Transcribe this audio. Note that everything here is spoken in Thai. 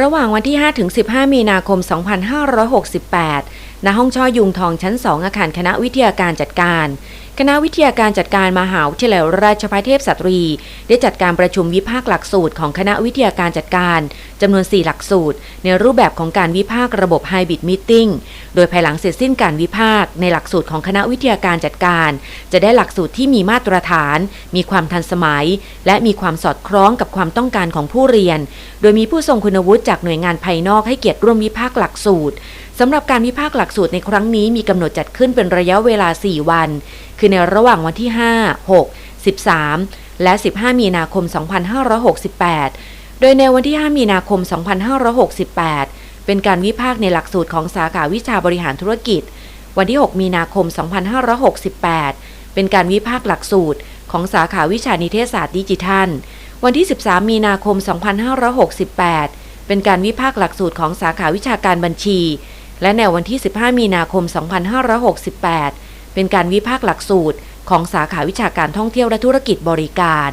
ระหว่างวันที่ 5 ถึง 15 มีนาคม 2568 ณ ห้องช่อยุงทองชั้น 2 อาคารคณะวิทยาการจัดการ คณะวิทยาการจัดการมหาวิทยาลัยราชภัฏเทพสตรี ได้จัดการประชุมวิพากษ์หลักสูตรของคณะวิทยาการจัดการจำนวน 4 หลักสูตร ในรูปแบบของการวิพากษ์ระบบ Hybrid Meeting โดยภายหลังเสร็จสิ้นการวิพากษ์ในหลักสูตรของคณะวิทยาการจัดการ จะได้หลักสูตรที่มีมาตรฐาน มีความทันสมัย และมีความสอดคล้องกับความต้องการของผู้เรียน โดยมีผู้ทรงคุณวุฒิจากหน่วยงานภายนอกให้เกียรติร่วมวิพากษ์หลักสูตรสำหรับการวิพากษ์หลักสูตรในครั้งนี้มีกำหนดจัดขึ้นเป็นระยะเวลา 4 วันคือในระหว่างวันที่ 5 6 13 และ 15 มีนาคม 2568 โดยในวันที่ 5 มีนาคม 2568 เป็นการวิพากษ์ในหลักสูตรของสาขาวิชาบริหารธุรกิจ วันที่ 6 มีนาคม 2568 เป็นการวิพากษ์หลักสูตรของสาขาวิชานิเทศศาสตร์ดิจิทัล วันที่ 13 มีนาคม 2568 เป็นการวิพากษ์หลักสูตรของสาขาวิชาการบัญชี และในวันที่ 15 มีนาคม 2568 เป็นการวิพากษ์หลักสูตรของสาขาวิชาการท่องเที่ยวและธุรกิจบริการ